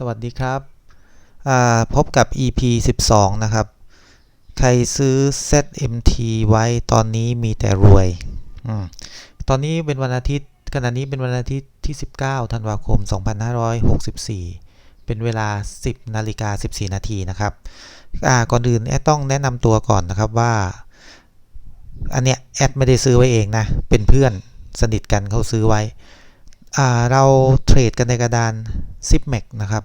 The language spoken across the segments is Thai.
สวัสดีครับ พบกับ EP 12 นะครับ ใครซื้อ ZMT ไว้ตอนนี้มีแต่รวยอตอนนี้เป็นวันอาทิตย์ขณะนี้เป็นวันอาทิตย์ที่ 19 ธันวาคม 2564 เป็นเวลา 10 นาฬิกา 14 นาทีนะครับ ก่อนอื่นแอดต้องแนะนำตัวก่อนนะครับว่า อันเนี้ยแอดไม่ได้ซื้อไว้เองนะ เป็นเพื่อนสนิทกันเขาซื้อไว้ เราเทรดกันในกระดาน z i p m a x นะครับ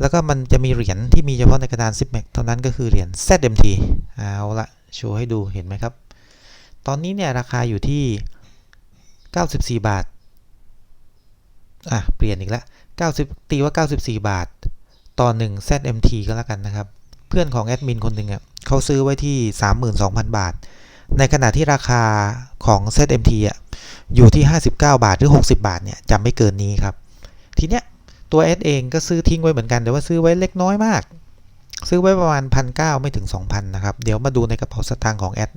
แล้วก็มันจะมีเหรียญที่มีเฉพาะในกระดาน z i p m a x เท่านั้นก็คือเหรียญ ZMT เอาละโชว์ให้ดูเห็นไหมครับ ตอนนี้เนี่ยราคาอยู่ที่ 94 บาท อะ เปลี่ยนอีกแล้ว90 ตีว่า 94 บาท ต่อ 1 ZMT ก็แล้วกันนะครับ เพื่อนของแอดมินคนหนึ่งอะเขาซื้อไว้ที่ 32,000 บาท ในขณะที่ราคาของ ZMT อะอยู่ที่ 59 บาทหรือ 60 บาทเนี่ยจำไม่เกินนี้ครับ ทีเนี้ย ตัวแอดเองก็ซื้อทิ้งไว้เหมือนกันแต่ว่าซื้อไว้เล็กน้อยมาก ซื้อไว้ประมาณพันเไม่ถึง 2,000 นะครับ เดี๋ยวมาดูในกระเป๋าสตางค์ของแอด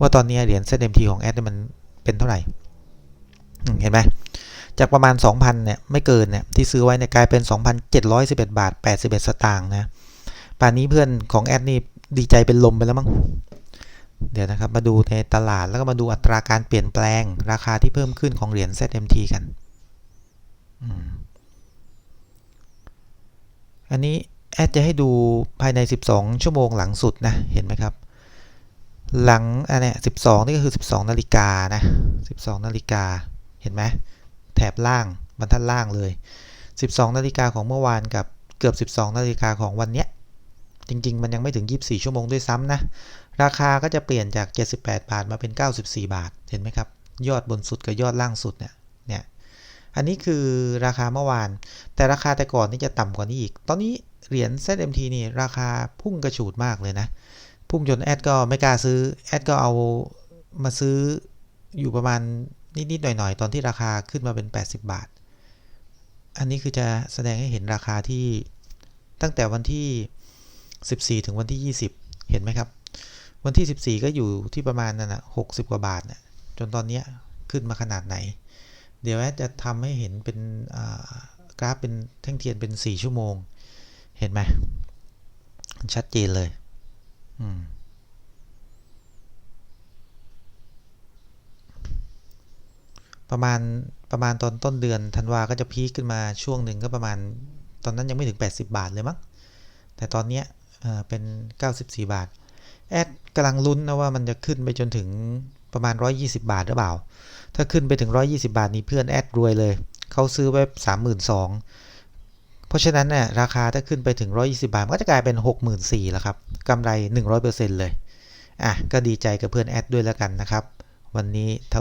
ว่าตอนนี้เหรียญ ZMT ของแอดเนี่ยมันเป็นเท่าไหร่เห็นไหมจากประมาณ 2,000 เนี่ย ไม่เกินเนี่ย ที่ซื้อไว้เนี่ยกลายเป็น 2,711 บาท 81 สตางค์นะ ป่านนี้เพื่อนของแอดนี่ดีใจเป็นลมไปแล้วมั้ง เดี๋ยวนะครับ มาดูในตลาดแล้วก็มาดูอัตราการเปลี่ยนแปลง ราคาที่เพิ่มขึ้นของเหรียญ ZMT กัน อืม อันนี้แอดจะให้ดูภายใน 12 ชั่วโมงหลังสุดนะ เห็นไหมครับ หลังอันนี้12นี่ก็คือ 12 นาฬิกานะ 12 นาฬิกา เห็นไหมแถบล่างบรรทัดล่างเลย 12 นาฬิกาของเมื่อวานกับเกือบ 12 นาฬิกาของวันเนี้ย จริง ๆ มันยังไม่ถึง 24 ชั่วโมงด้วยซ้ำนะ ราคาก็จะเปลี่ยนจาก 78 บาทมาเป็น 94 บาท เห็นไหมครับ ยอดบนสุดกับยอดล่างสุดเนี่ย อันนี้คือราคาเมื่อวาน แต่ราคาแต่ก่อนนี่จะต่ำกว่านี้อีก ตอนนี้เหรียญ ZMT นี่ราคาพุ่งกระฉูดมากเลยนะ พุ่งจนแอดก็ไม่กล้าซื้อ แอดก็เอามาซื้ออยู่ประมาณนิดๆหน่อยๆ ตอนที่ราคาขึ้นมาเป็น 80 บาท อันนี้คือจะแสดงให้เห็นราคาที่ตั้งแต่วันที่ 14 ถึงวันที่ 20 เห็นไหมครับ วันที่ 14 ก็อยู่ที่ประมาณนั่นนะ60 กว่าบาทเนี่ยจนตอนนี้ขึ้นมาขนาดไหน เดี๋ยวแอดจะทำให้เห็นเป็นกราฟเป็นแท่งเทียนเป็น 4 ชั่วโมง เห็นไหมชัดเจนเลยอืมประมาณประมาณตอนต้นเดือนธันวาก็จะพีคขึ้นมาช่วงหนึ่งก็ประมาณตอนนั้นยังไม่ถึง 80 บาทเลยมั้งแต่ตอนเนี้ยเป็น 94 บาท แอดกำลังลุ้นนะว่ามันจะขึ้นไปจนถึง ประมาณ 120 บาทหรือเปล่า ถ้าขึ้นไปถึง 120 บาทนี้เพื่อนแอดรวยเลย เขาซื้อไว้32,000 เพราะฉะนั้นเนี่ยราคาถ้าขึ้นไปถึง 120 บาทก็จะกลายเป็น 64,000แล้วครับกำไร 100%เลย อะก็ดีใจกับเพื่อนแอดด้วยแล้วกันนะครับ วันนี้